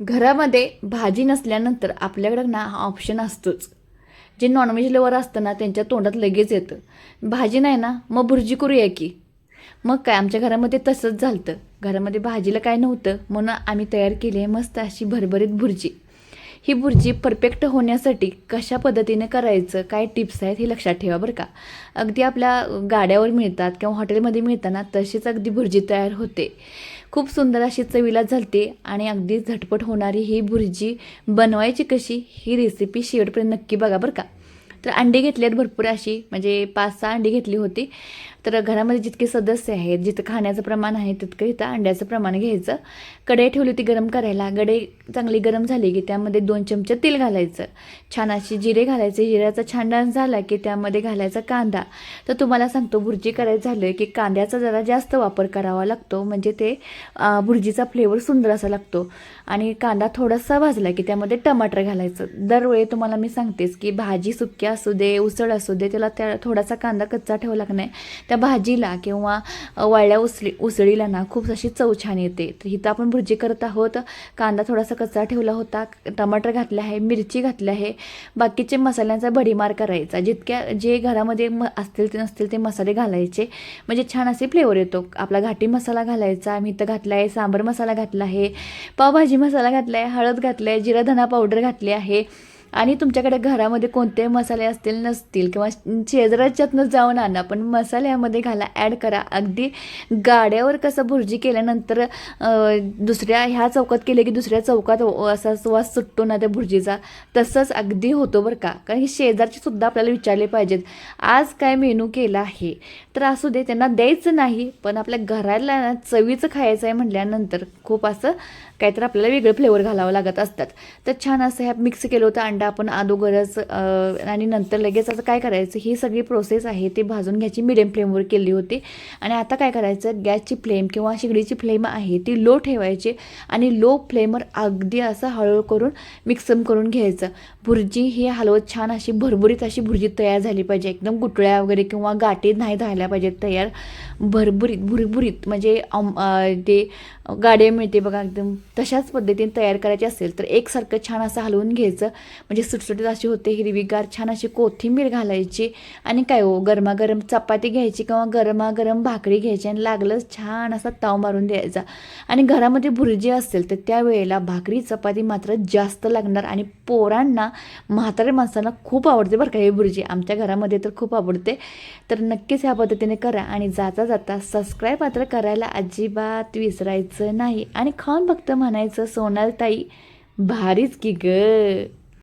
घरामध्ये भाजी नसल्यानंतर आपल्याकडं ना हा ऑप्शन असतोच. जे नॉनव्हेज लवर असतं ना त्यांच्या तोंडात लगेच येतं. भाजी नाही ना मग भुर्जी करूया की. मग काय आमच्या घरामध्ये तसंच झालं घरामध्ये भाजीला काय नव्हतं म्हणून आम्ही तयार केली आहे मस्त अशी भरभरीत भुर्जी. ही भुर्जी परफेक्ट होण्यासाठी कशा पद्धतीने करायचं काय टिप्स आहेत हे लक्षात ठेवा बरं का. अगदी आपल्या गाड्यावर मिळतात किंवा हॉटेलमध्ये मिळताना तशीच अगदी भुर्जी तयार होते. खूप सुंदर अशी चवीला झालते आणि अगदी झटपट होणारी ही भुर्जी बनवायची कशी ही रेसिपी शेवटपर्यंत नक्की बघा बरं का. तर अंडी घेतली आहेत भरपूर अशी म्हणजे पाच सहा अंडी घेतली होती. तर घरामध्ये जितके सदस्य आहेत जिथं खाण्याचं प्रमाण आहे तितकं इथं अंड्याचं प्रमाण घ्यायचं. कढई ठेवली होती गरम करायला. कढई चांगली गरम झाली की त्यामध्ये दोन चमचे तेल घालायचं. छान अशी जिरे घालायचे. जिऱ्याचा छान डान्स झाला की त्यामध्ये घालायचा कांदा. तर तुम्हाला सांगतो भुर्जी करायचं झालं की कांद्याचा जरा जास्त वापर करावा लागतो. म्हणजे ते भुर्जीचा फ्लेवर सुंदर असा लागतो. आणि कांदा थोडासा भाजला की त्यामध्ये टमाटर घालायचं. दरवेळी तुम्हाला मी सांगतेच की भाजी सुकी असू दे उसळ असू दे त्याला त्या थोडासा कांदा कच्चा ठेवा लागणार त्या भाजीला किंवा वाळल्या उसळी उसळीला ना खूप अशी चव छान येते. तर इथं आपण भुर्जी करत आहोत. कांदा थोडासा कच्चा ठेवला होता. टमाटर घातले आहे मिरची घातली आहे. बाकीचे मसाल्यांचा भडीमार करायचा. जितक्या जे घरामध्ये म असतील ते नसतील ते मसाले घालायचे. म्हणजे छान असे फ्लेवर येतो. आपला घाटी मसाला घालायचा. आम्ही इथं घातला आहे सांबर मसाला घातला आहे. पावभाजी मसाला घातला आहे हळद घातला आहे जिरा धना पावडर घातली आहे. आणि तुमच्याकडे घरामध्ये कोणते मसाले असतील नसतील किंवा शेजाऱ्याच्यातनं जाऊन आणा पण मसाल्यामध्ये घाला ॲड करा. अगदी गाड्यावर कसं भुर्जी केल्यानंतर दुसऱ्या ह्या चौकात केले की दुसऱ्या चौकात असा वास सुटतो ना त्या भुर्जीचा. तसंच अगदी होतो बरं का. कारण हे शेजारचीसुद्धा आपल्याला विचारले पाहिजेत आज काय मेनू केला आहे? तर असू दे त्यांना द्यायचं नाही पण आपल्या घराला ना चवीचं खायचं आहे म्हटल्यानंतर खूप असं काहीतरी आपल्याला वेगळं फ्लेवर घालावं लागत असतात. तर छान असं ह्या मिक्स केलं होतं कांदा आपण अगोदरच आणि नंतर लगेच असं काय करायचं ही सगळी प्रोसेस आहे ती भाजून घ्यायची मिडियम फ्लेमवर केली होती. आणि आता काय करायचं गॅसची फ्लेम किंवा शेगडीची फ्लेम आहे ती लो ठेवायची आणि लो फ्लेमवर अगदी असं हळूहळू करून मिक्सम करून घ्यायचं. भुर्जी ही हलवत छान अशी भरभरीत अशी भुर्जी तयार झाली पाहिजे. एकदम गुटळ्या वगैरे किंवा गाठी नाही झाल्या पाहिजेत तयार. भरभरीत भुरभुरीत म्हणजे ते गाड्या मिळते बघा एकदम तशाच पद्धतीने तयार करायची असेल तर एकसारखं छान असं हलवून घ्यायचं. म्हणजे सुटसुटीत अशी होते हिरवीगार छान अशी कोथिंबीर घालायची आणि काय हो गरमागरम चपाती घ्यायची किंवा गरमागरम भाकरी घ्यायची आणि लागलंच छान असा ताव मारून द्यायचा. आणि घरामध्ये भुर्जी असेल तर त्यावेळेला भाकरी चपाती मात्र जास्त लागणार आणि पोरांना म्हातारे माणसांना खूप आवडते बरं का हे भुर्जी. आमच्या घरामध्ये तर खूप आवडते. तर नक्कीच ह्या पद्धतीने करा आणि जाता जाता सबस्क्राईब मात्र करायला अजिबात विसरायचं नाही. आणि खाऊन फक्त म्हणायचं सोनाल ताई भारीच की ग.